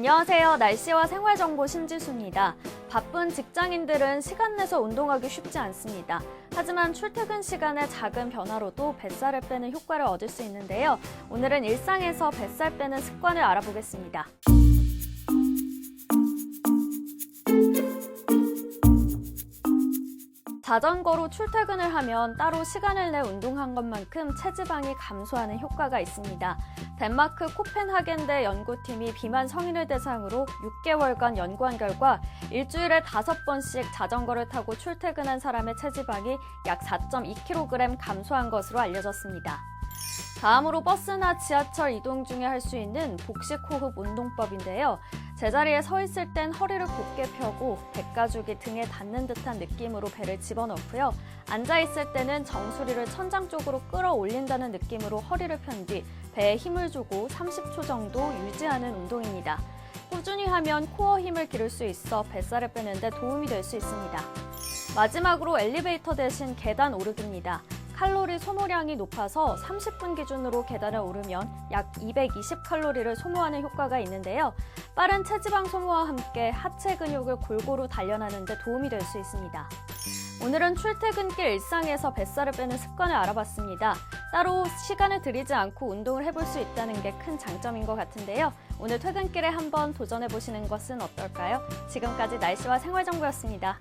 안녕하세요. 날씨와 생활정보 신지수입니다. 바쁜 직장인들은 시간 내서 운동하기 쉽지 않습니다. 하지만 출퇴근 시간의 작은 변화로도 뱃살을 빼는 효과를 얻을 수 있는데요. 오늘은 일상에서 뱃살 빼는 습관을 알아보겠습니다. 자전거로 출퇴근을 하면 따로 시간을 내 운동한 것만큼 체지방이 감소하는 효과가 있습니다. 덴마크 코펜하겐대 연구팀이 비만 성인을 대상으로 6개월간 연구한 결과 일주일에 5번씩 자전거를 타고 출퇴근한 사람의 체지방이 약 4.2kg 감소한 것으로 알려졌습니다. 다음으로 버스나 지하철 이동 중에 할 수 있는 복식 호흡 운동법인데요. 제자리에 서 있을 땐 허리를 곧게 펴고 백가죽이 등에 닿는 듯한 느낌으로 배를 집어넣고요. 앉아 있을 때는 정수리를 천장 쪽으로 끌어올린다는 느낌으로 허리를 편 뒤 배에 힘을 주고 30초 정도 유지하는 운동입니다. 꾸준히 하면 코어 힘을 기를 수 있어 뱃살을 빼는데 도움이 될 수 있습니다. 마지막으로 엘리베이터 대신 계단 오르기입니다. 칼로리 소모량이 높아서 30분 기준으로 계단을 오르면 약 220칼로리를 소모하는 효과가 있는데요. 빠른 체지방 소모와 함께 하체 근육을 골고루 단련하는 데 도움이 될 수 있습니다. 오늘은 출퇴근길 일상에서 뱃살을 빼는 습관을 알아봤습니다. 따로 시간을 들이지 않고 운동을 해볼 수 있다는 게 큰 장점인 것 같은데요. 오늘 퇴근길에 한번 도전해 보시는 것은 어떨까요? 지금까지 날씨와 생활정보였습니다.